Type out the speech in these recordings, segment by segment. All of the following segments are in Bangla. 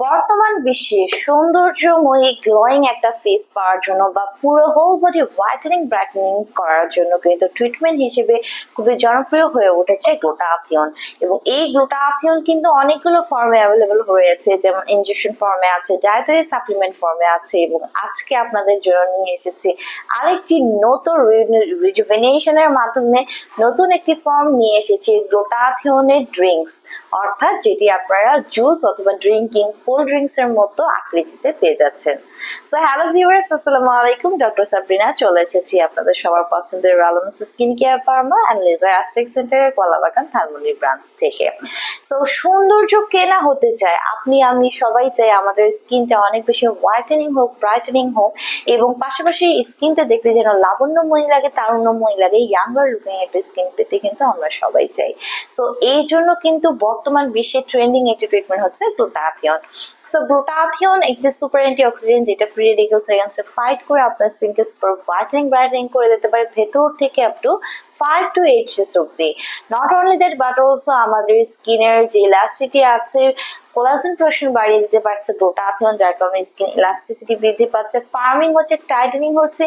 বর্তমান বিশ্বে সৌন্দর্যময়ী গ্লোয়িং একটা ফেস পাওয়ার জন্য বা পুরো হোল বডি হোয়াইটেনিং ব্রাইটেনিং করার জন্য কিন্তু ট্রিটমেন্ট হিসেবে খুবই জনপ্রিয় হয়ে উঠেছে গ্লুটাথিয়ন এবং এই গ্লুটাথিয়ন কিন্তু অনেকগুলো ফর্মে অ্যাভেলেবল হয়েছে, যেমন ইনজেকশন ফর্মে আছে ডায়েটারি সাপ্লিমেন্ট ফর্মে আছে এবং আজকে আপনাদের জন্য নিয়ে এসেছি আরেকটি নতুন রিজুভেনেশনের মাধ্যমে নতুন একটি ফর্ম নিয়ে এসেছি গ্লুটাথিয়নের ড্রিঙ্কস অর্থাৎ যেটি আপনারা জুস অথবা ড্রিঙ্কিং কোল্ড ড্রিঙ্কস এর মতো আকৃতিতে পেয়ে যাচ্ছেন। সো হ্যালো ভিউয়ার্স আসসালামু আলাইকুম। ডক্টর সাবরিনা চলে এসেছি আপনাদের সবার পছন্দের রালমস skin care pharma and laser aesthetic সেন্টারের কলাবাগান ধানমন্ডি ব্রাঞ্চ থেকে। সো সৌন্দর্য কেনা হতে চায়, আপনি, আমি সবাই চাই আমাদের স্কিনটা অনেক বেশি হোয়াইটেনিং হোক ব্রাইটেনিং হোক এবং পাশাপাশি স্কিনটা দেখতে যেন লাবণ্যময়ী লাগে, তারুণ্যময়ী লাগে ইয়াঙ্গার লুকিং একটা স্কিন পেতে কিন্তু আমরা সবাই চাই। সো এই জন্য কিন্তু বর্তমান বিশ্বে ট্রেন্ডিং একটি ট্রিটমেন্ট হচ্ছে গ্লুটাথিয়ন সো গ্লুটাথিয়ন একটি সুপার অ্যান্টি অক্সিডেন্ট যেটা ফ্রি রেডিকেলস এগেন্সে ফাইট করে আপনার স্কিনকে সুপার হোয়াইটেনিং ব্রাইটেনিং করে দিতে পারে, ভেতর থেকে up to five two eight six অব্দি not only that but also আমাদের স্কিনের যে ইলাস্টিটি আছে কোলাজেন প্রোশন বাড়িয়ে দিতে পারছে গ্লুটাথিয়ন যার কারণে স্কিন ইলাস্টিসিটি বৃদ্ধি পাচ্ছে। ফার্মিং হচ্ছে টাইটেনিং হচ্ছে।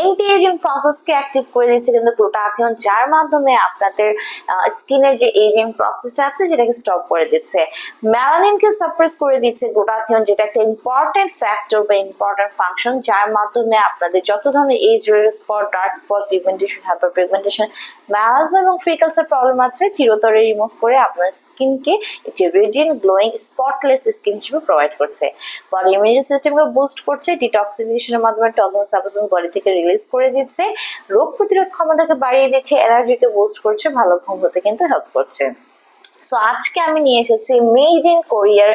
এন্টি এজিং প্রসেসকে অ্যাক্টিভ করে দিচ্ছে কিন্তু গ্লুটাথিয়ন যার মাধ্যমে আপনাদের স্কিনের যে এজিং প্রসেসটা আছে, সেটাকে স্টপ করে দিচ্ছে। ম্যালানিনকে সাপ্রেস করে দিচ্ছে গ্লুটাথিয়ন যেটা একটা ইম্পর্টেন্ট ফ্যাক্টর বা ইম্পর্টেন্ট ফাংশন যার মাধ্যমে আপনাদের যত ধরনের age red spot dark spot pigmentation hyperpigmentation melasma এবং ফ্রিকালসের প্রবলেম আছে, চিরতরে রিমুভ করে আপনার স্কিনকে একটি রেডিয়েন্ট গ্লোয়িং স্পটলেস স্কিন হিসেবে প্রোভাইড করছে। বডি ইমিউনিটি সিস্টেমকে বুস্ট করছে ডিটক্সিফিকেশনের মাধ্যমে টক্সিন সাবস্টেন্স বডি থেকে রিলিজ করে দিচ্ছে। রোগ প্রতিরোধ ক্ষমতাকে বাড়িয়ে দিচ্ছে এনার্জিকে বুস্ট করছে, ভালো ঘুম হতে কিন্তু হেল্প করছে। সো আজকে আমি নিয়ে এসেছি মেড ইন কোরিয়ার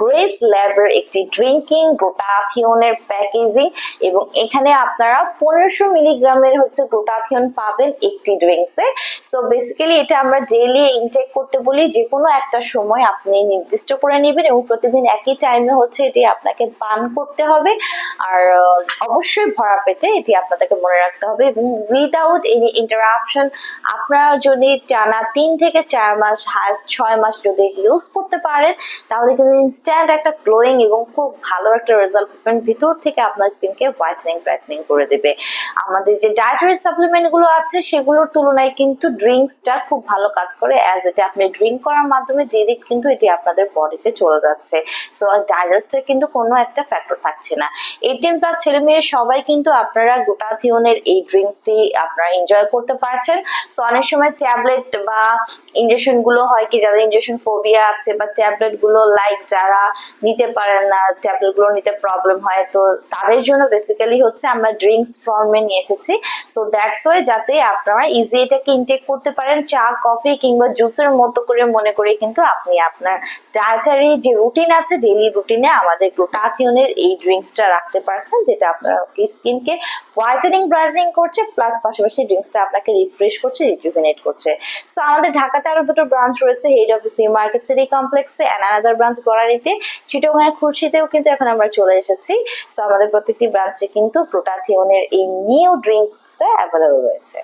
গ্রেস ল্যাবের একটি ড্রিঙ্কিং গ্লুটাথিয়নের প্যাকেজিং এবং এখানে আপনারা পনেরোশো মিলিগ্রামের হচ্ছে গ্লুটাথিয়ন পাবেন একটি ড্রিঙ্কসে সো বেসিক্যালি এটা আমরা ডেইলি ইনটেক করতে বলি যে কোনো একটা সময় আপনি নির্দিষ্ট করে নেবেন এবং প্রতিদিন একই টাইমে হচ্ছে এটি আপনাকে পান করতে হবে। আর অবশ্যই ভরা পেটে এটি আপনাদেরকে মনে রাখতে হবে এবং উইদাউট এনি ইন্টারাপশন আপনারা যদি টানা তিন থেকে চার মাস হাজ, ছয় মাস যদি ইউজ করতে পারেন, তাহলে কিন্তু ইনস্ট্যান্ট একটা গ্লোয়িং এবং খুব ভালো একটা রেজাল্ট পাবেন। ভিতর থেকে আপনার স্কিনকে হোয়াইটেনিং ব্রাইটেনিং করে দেবে। আমাদের যে ডায়েটারি সাপ্লিমেন্টগুলো আছে, সেগুলোর তুলনায় কিন্তু ড্রিঙ্কসটা খুব ভালো কাজ করে অ্যাজ এটা আপনি ড্রিঙ্ক করার মাধ্যমে ডিরেক্ট কিন্তু এটি আপনাদের বডিতে চলে যাচ্ছে। সো ডাইজেস্টের কিন্তু কোনো একটা ফ্যাক্টর থাকছে না। এইটিন প্লাস ছেলে মেয়ে সবাই কিন্তু আপনারা গ্লুটাথিয়নের এই ড্রিঙ্কসটি আপনারা এনজয় করতে পারছেন। সো অনেক সময় ট্যাবলেট বা ইনজেকশনগুলো হয় কি, যাদের ইনজেকশন ফোবিয়া আছে বা ট্যাবলেটগুলো লাইক যারা নিতে পারেন না ট্যাবলেটগুলো নিতে প্রবলেম হয়, তো তাদের জন্য বেসিক্যালি হচ্ছে আমরা ড্রিঙ্কস ফর্মে নিয়ে এসেছি। সো দ্যাটস ওয়াই যাতে আপনারা ইজি এটাকে ইনটেক করতে পারেন, চা কফি কিংবা জুসের মতো করে মনে করে কিন্তু আপনি আপনার ডায়েটারি যে রুটিন আছে ডেলি রুটিনে আমাদের গ্লুটাথিয়নের এই ড্রিঙ্কসটা রাখতে পারছেন যেটা আপনার স্কিনকে হোয়াইটেনিং ব্রাইটেনিং করছে প্লাস পাশাপাশি ড্রিঙ্কসটা আপনাকে রিফ্রেশ করছে রিজুভিনেট করছে। সো আমাদের ঢাকাতে আরও দুটো ব্রাঞ্চ রয়েছে head office new market city কমপ্লেক্সে অ্যান্ড আনাদার ব্রাঞ্চ গড়ারিতে চিটংয়ের খুরশিতেও কিন্তু এখন আমরা চলে এসেছি। সো আমাদের প্রত্যেকটি ব্রাঞ্চে কিন্তু প্রোটাথিওনের এই নিউ ড্রিঙ্কসটা অ্যাভেলেবল রয়েছে।